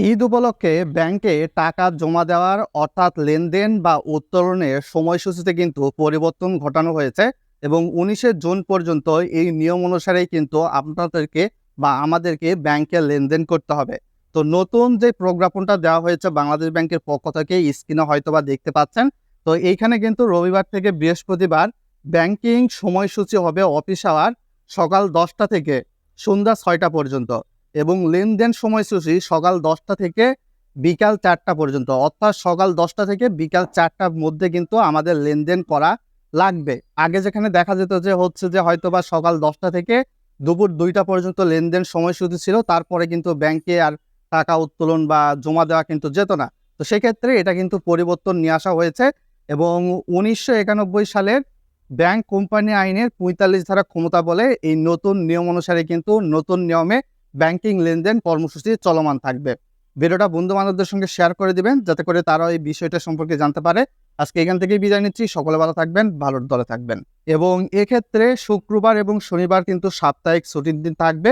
ঈদ উপলক্ষে ব্যাংকে টাকা জমা দেওয়ার অর্থাৎ লেনদেন বা উত্তোলনের সময়সূচিতে কিন্তু পরিবর্তন ঘটানো হয়েছে এবং উনিশে জুন পর্যন্ত এই নিয়ম অনুসারেই কিন্তু আপনাদেরকে বা আমাদেরকে ব্যাংকে লেনদেন করতে হবে। তো নতুন যে প্রজ্ঞাপনটা দেওয়া হয়েছে বাংলাদেশ ব্যাংকের পক্ষ থেকে, স্ক্রিনে হয়তোবা দেখতে পাচ্ছেন। তো এইখানে কিন্তু রবিবার থেকে বৃহস্পতিবার ব্যাংকিং সময়সূচি হবে অফিস আওয়ার সকাল দশটা থেকে সন্ধ্যা ছয়টা পর্যন্ত। এবং লেনদেন সময়সূচি সকাল দশটা থেকে বিকাল চারটা পর্যন্ত। অর্থাৎ সকাল দশটা থেকে বিকাল চারটার মধ্যে কিন্তু আমাদের লেনদেন করা লাগবে। আগে যেখানে দেখা যেত যে হচ্ছে যে হয়তো বা সকাল দশটা থেকে দুপুর দুইটা পর্যন্ত লেনদেন সময়সূচি ছিল, তারপরে কিন্তু ব্যাংকে আর টাকা উত্তোলন বা জমা দেওয়া কিন্তু যেত না। তো সেক্ষেত্রে এটা কিন্তু পরিবর্তন নিয়ে আসা হয়েছে এবং উনিশশো একানব্বই সালের ব্যাংক কোম্পানি আইনের পঁয়তাল্লিশ ধারা ক্ষমতা বলে এই নতুন নিয়ম অনুসারে কিন্তু নতুন নিয়মে ব্যাংকিং লেনদেন কর্মসূচি চলমান থাকবে। ভিডিওটা বন্ধু বান্ধবদের সঙ্গে শেয়ার করে দিবেন, যাতে করে তারা এই বিষয়টা সম্পর্কে জানতে পারে। আজকে এখান থেকেই বিদায় নিচ্ছি, সকলে ভালো থাকবেন, ভালোর দলে থাকবেন। এবং এক্ষেত্রে শুক্রবার এবং শনিবার কিন্তু সাপ্তাহিক ছুটির দিন থাকবে।